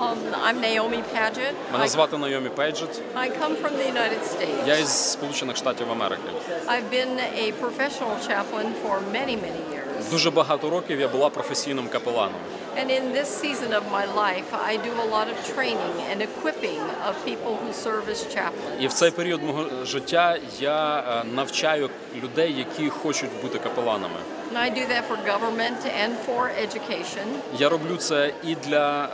Um, I'm Naomi Paget. Мене звати Найомі Пейджет. I come from the United States. Я із Сполучених Штатів Америки. I've been a professional chaplain for many, many years. Дуже багато років я була професійним капеланом. And in this season of my life, I do a lot of training and equipping of people who serve as chaplains. І в цей період мого життя я е, навчаю людей, які хочуть бути капеланами. And I do that for government and for education. Я роблю це і для е,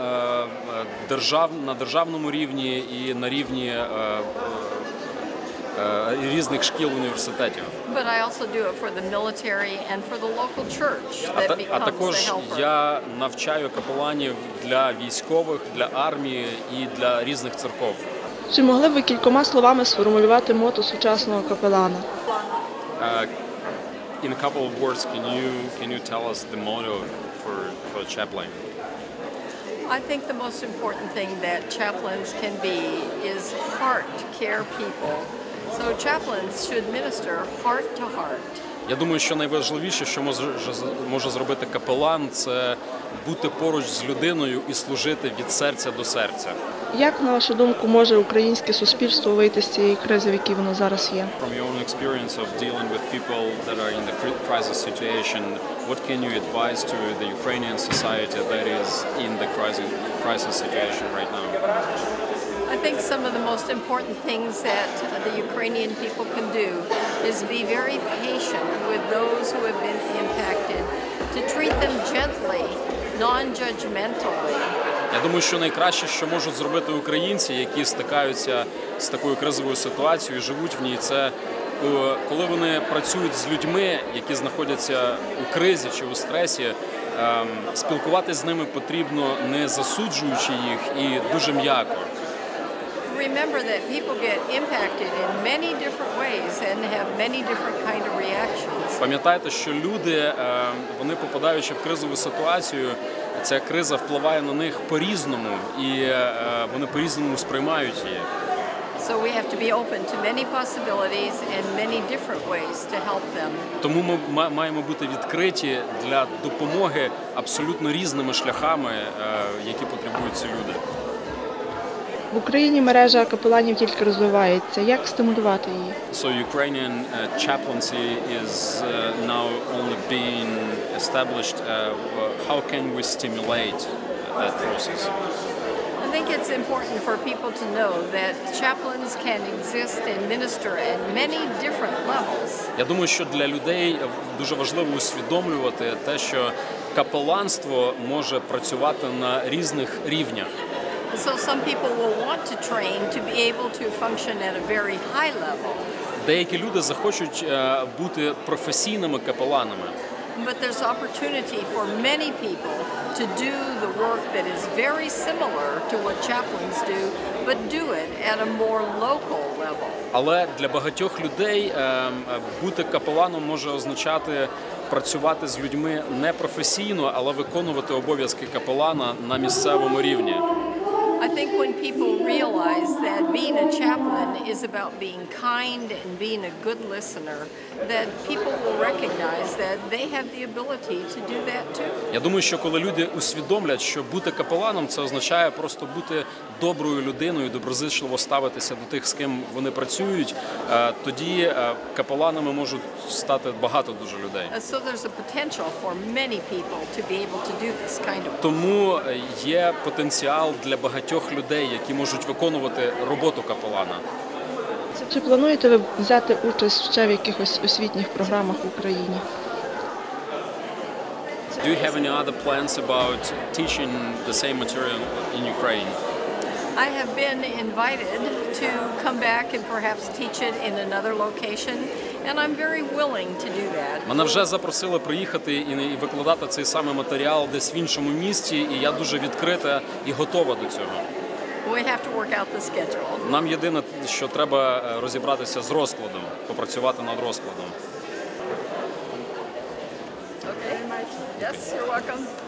е, держав на державному рівні, і на рівні е, е, різних шкіл університетів. But I also do it for the military and for the local church А, that та- а becomes також the helper. я навчаю капеланів для військових, для армії і для різних церков. Чи могли б ви кількома словами сформулювати мото сучасного капелана? Uh, in a couple of words, can you can you tell us the motto for for chaplain? I think the most important thing that chaplains can be is heart care people. So chaplains should minister heart to heart. Я думаю, що найважливіше, що може, може зробити капелан, це бути поруч з людиною і служити від серця до серця. Як, на вашу думку, може українське суспільство вийти з цієї кризи, в якій воно зараз є? From your own experience of dealing with people that are in the cri- crisis situation, what can you advise to the Ukrainian society that is in the crisis crisis situation right now? I think some of the most important things that the Ukrainian people can do is be very patient with those who have been impacted, to treat them gently, non-judgmentally. Я думаю, що найкраще, що можуть зробити українці, які стикаються з такою кризовою ситуацією, і живуть в ній, це е, коли вони працюють з людьми, які знаходяться у кризі чи у стресі. ем, Спілкуватися з ними потрібно не засуджуючи їх і дуже м'яко. Remember that people get impacted in many different ways and have many different kind of reactions. Пам'ятайте, що люди, ем, вони попадаючи в кризову ситуацію, ця криза впливає на них по-різному, і е, вони по-різному сприймають її. So we have to be open to many possibilities and many different ways to help them. Тому ми маємо бути відкриті для допомоги абсолютно різними шляхами, е, які потребують ці люди. В Україні мережа капеланів тільки розвивається. Як стимулювати її? So Ukrainian uh, chaplaincy is uh, now only being established. Uh, how can we stimulate that process? I think it's important for people to know that chaplains can exist and minister at many different levels. Я думаю, що для людей дуже важливо усвідомлювати те, що капеланство може працювати на різних рівнях. So some people will want to train to be able to function at a very high level. Деякі люди захочуть е, бути професійними капеланами. But there's opportunity for many people to do the work that is very similar to what chaplains do, but do it at a more local level. Але для багатьох людей е, е, бути капеланом може означати працювати з людьми не професійно, але виконувати обов'язки капелана на місцевому рівні. Think when people realize that being a chaplain is about being kind and being a good listener, that people will recognize that they have the ability to do that too. Я думаю, що коли люди усвідомлять, що бути капеланом це означає просто бути доброю людиною, доброзичливо ставитися до тих, з ким вони працюють, е, тоді е, капеланами можуть стати багато дуже людей. Uh, So there's a potential for many people to be able to do this kind of. Тому е, є потенціал для багатьох людей, які можуть виконувати роботу капелана. Чи плануєте ви взяти участь ще в якихось освітніх програмах в Україні? Do you have any other plans about teaching the same material in Ukraine? I have been invited to come back and perhaps teach it in another location, and I'm very willing to do that. Мене вже запросили приїхати і викладати цей самий матеріал десь в іншому місті, і я дуже відкрита і готова до цього. We have to work out the schedule. Нам єдине, що треба е, розібратися з розкладом, попрацювати над розкладом. Okay. Yes, you're welcome.